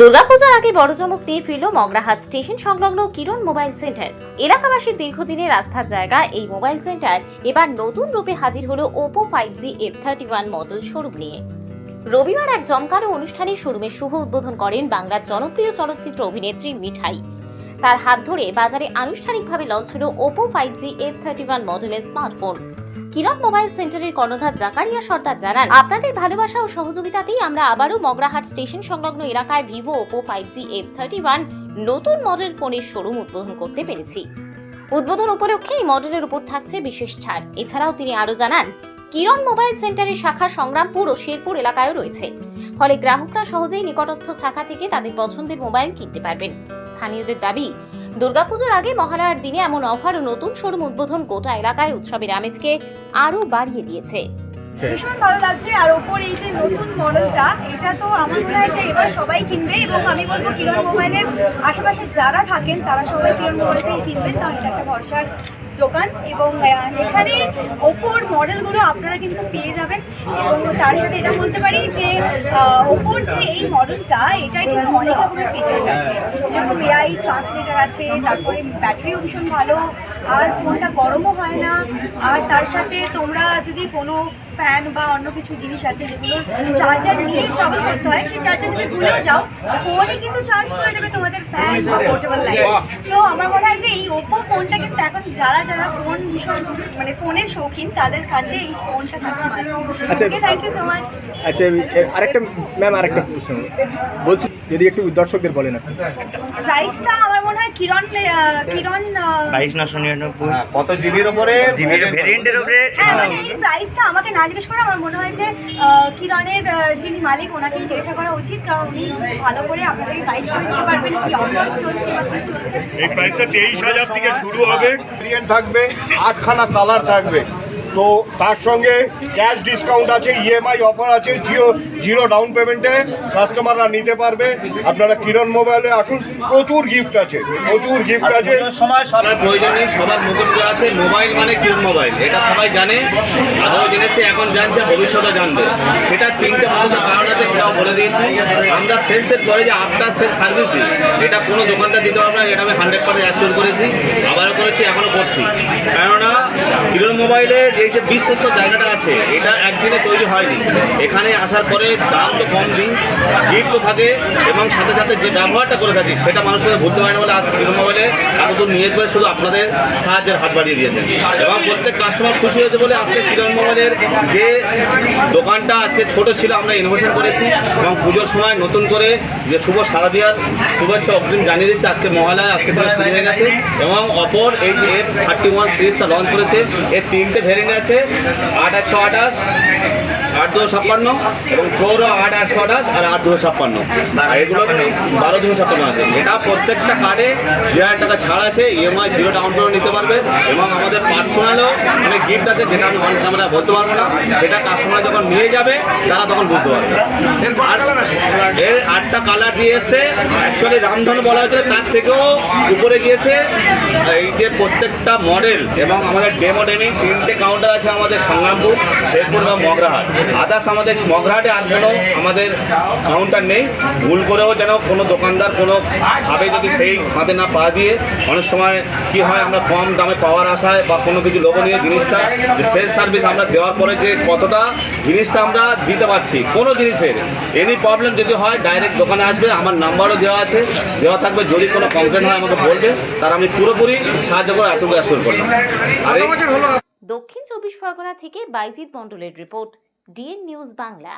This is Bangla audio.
দুর্গাপূজার আগে বড় চমক নিয়ে ফিরল মগরাহাট স্টেশন সংলগ্ন কিরণ মোবাইল সেন্টার। এলাকাবাসীর দীর্ঘদিনের আস্থার জায়গা এই মোবাইল সেন্টার এবার নতুন রূপে হাজির হলো Oppo five G F thirty one model showroom নিয়ে। রবিবার এক জমকালো অনুষ্ঠানে শোরুমের শুভ উদ্বোধন করেন বাংলার জনপ্রিয় চলচ্চিত্র অভিনেত্রী মিঠাই। তার হাত ধরে বাজারে আনুষ্ঠানিকভাবে লঞ্চ হলো Oppo five G F thirty one মডেলের স্মার্টফোন। কিরণ মোবাইল সেন্টারের কর্ণধার জাকারিয়া সর্দার জানান, আপনাদের ভালোবাসা ও সহযোগিতাতেই আমরা আবারও মগরাহাট স্টেশন সংলগ্ন এলাকায় Vivo, Oppo five G F thirty one নতুন মডেল ফোনের শোরুম উদ্বোধন করতে পেরেছি। উদ্বোধন উপলক্ষে এই মডেলের উপর থাকছে বিশেষ ছাড়। এছাড়াও তিনি আরও জানান, কিরণ মোবাইল সেন্টারের শাখা সংগ্রামপুর ও শেরপুর এলাকায়ও রয়েছে। ফলে গ্রাহকরা সহজেই নিকটস্থ শাখা থেকে তাদের পছন্দের মোবাইল কিনতে পারবেন। স্থানীয়দের দাবি দুর্গাপুজোর আগে মহালয়ার দিনে এমন অফার ও নতুন শোরুম উদ্বোধন গোটা এলাকায় উৎসবের আমেজকে আরও বাড়িয়ে দিয়েছে। ভীষণ ভালো লাগছে। আর ওপর এই যে নতুন মডেলটা এটা তো আমার মনে হয় যে এবার সবাই কিনবে এবং আমি বলব কিরণ মোবাইলের আশেপাশে যারা থাকেন তারা সবাই কিরণ মোবাইল থেকে কিনবেন কারণ এটা একটা ভরসার দোকান এবং এখানে ওপোর মডেলগুলো আপনারা কিন্তু পেয়ে যাবেন। এবং তার সাথে এটা বলতে পারি যে ওপোর যে এই মডেলটা এটাই কিন্তু অনেক রকমের ফিচার্স আছে। যেরকম এআই ট্রান্সলেটার আছে তারপরে ব্যাটারিও ভীষণ ভালো আর ফোনটা গরমও হয় না আর তার সাথে তোমরা যদি কোনো ফ্যান বা অন্য কিছু জিনিস আছে যেগুলোর চার্জার নিয়ে ট্রাভেল করতে হয় সেই চার্জার যদি ভুলেও যাও ফোনে কিন্তু চার্জ করে দেবে তোমাদের ফ্যান বা পোর্টেবল লাইট সো আমার মনে হয় যে এই ওপো ফোনটা কিন্তু এখন যারা যারা ফোন ভীষণ মানে ফোনের শৌখিন তাদের কাছে এই ফোনটা থাকা আচ্ছা। Okay thank you so much আচ্ছা আরেকটা ম্যাম আরেকটা প্রশ্ন। বলছি যদি একটু দর্শকদের বলেন আপনি। প্রাইসটা আমার মনে হয় কিরণ কিরণ আহ, বাইশ নশো নিরানব্বই হ্যাঁ, কত জিবির ওপরে? জিবির ভেরিয়েন্টের উপরে হ্যাঁ মানে এই প্রাইসটা আমাকে না জিজ্ঞেস করে আমার মনে হয় যে কিরণের যিনি মালিক ওনাকেই জিজ্ঞাসা করা উচিত কারণ উনি ভালো করে আপনাদেরকে গাইড করে দিতে পারবেন কি অফার্স চলছে বা কি চলছে। এই প্রাইসটা তেইশ হাজার থেকে শুরু হবে। ভেরিয়েন্ট থাকবে আটখানা কালার থাকবে। তো তার সঙ্গে ক্যাশ ডিসকাউন্ট আছে ইএমআই অফার আছে জিও জিরো ডাউন পেমেন্টে কাস্টমাররা নিতে পারবে। আপনারা কিরণ মোবাইলে আসুন প্রচুর গিফট আছে প্রচুর গিফট আছে। সময় সবার প্রয়োজন নেই সবার মুখে আছে মোবাইল মানে কিরণ মোবাইল এটা সবাই জানে আগেও জেনেছে এখন জানছে ভবিষ্যতে জানবে। সেটা তিনটে মূলত কারণ আছে সেটাও বলে দিয়েছি। আমরা সেলসের পরে যে আফটার সেল সার্ভিস দিই এটা কোনো দোকানদার দিতে পারবে না এটা আমি হান্ড্রেড পার্সেন্ট অ্যাসিওর করেছি আবারও করেছি এখনও করছি। কেননা কিরণ মোবাইলে এই যে বিশ্বস্ত জায়গাটা আছে, এটা একদিনে তৈরি হয়নি। এখানে আসার পরে দাম তো কম দিই গিফট তো থাকে, এবং সাথে সাথে যে ব্যবহারটা করে থাকি, সেটা মানুষকে ভুলতে পারে না বলে আজ মোবাইলে এতদূর নিয়ে যেতে শুধু আপনাদের সাহায্যের হাত বাড়িয়ে দিয়েছেন এবং প্রত্যেক কাস্টমার খুশি হয়েছে বলে আজকে কিরণ মোবাইলের যে দোকানটা আজকে ছোট ছিল, আমরা ইনোভেশন করেছি, এবং পুজোর সময় নতুন করে যে শুভ শারদিয়ার শুভেচ্ছা অগ্রিম জানিয়ে দিচ্ছে, আজকে মহালয়, আজকে থেকে শুরু হয়ে গেছে, এবং অপর এই যে এফ থার্টি ওয়ান সিরিজটা লঞ্চ করেছে, এর তিনটে ভেরিয়েন্ট আছে। আট একশো আঠাশ আট দুশো ছাপ্পান্ন এবং প্রোরো আট আটশো আঠাশ আর আট দুশো ছাপ্পান্ন। আর এগুলো বারো দুশো ছাপ্পান্ন আছে। এটা প্রত্যেকটা কার্ডে দু হাজার টাকা ছাড় আছে। ইএমআই জিরো ডাউন পেমেন্ট নিতে পারবে এবং আমাদের পার্সোনালও অনেক গিফট আছে যেটা আমি অন ক্যামেরা বলতে পারব না। সেটা কাস্টমার যখন নিয়ে যাবে তারা তখন বুঝতে পারবে। এর আটটা কালার দিয়ে এসছে। অ্যাকচুয়ালি রামধনু বলা হয়েছিল তার থেকেও উপরে গিয়েছে। এই যে প্রত্যেকটা মডেল এবং আমাদের ডেমো ডেমি তিনটে কাউন্টার আছে আমাদের সংগ্রামপুর, শেরপুর এবং মগরাহাট। আদার্স আমাদের মগরাহাটে আর কোনো আমাদের কাউন্টার নেই। ভুল করেও যেন কোনো দোকানদার কোনো ভাবে যদি সেই হাতে না পা দিয়ে অনেক সময় কি হয়, আমরা কম দামে পাওয়ার আশায় বা কোনো কিছু লোভনীয় জিনিসটা যে সেল সার্ভিস আমরা দেওয়ার পরে যে কতটা জিনিসটা আমরা দিতে পারছি, কোনো জিনিসের এনি প্রবলেম যদি হয় ডাইরেক্ট দোকানে আসবে, আমার নাম্বারও দেওয়া আছে। দেওয়া থাকবে, যদি কোনো কমপ্লেন হয় আমাকে বলবে, তার আমি পুরোপুরি সাহায্য করে এতটুকু অ্যাসিওর করলাম। আর দক্ষিণ চব্বিশ পরগনা থেকে বাইজিৎ মণ্ডলের রিপোর্ট ডিএন নিউজ বাংলা।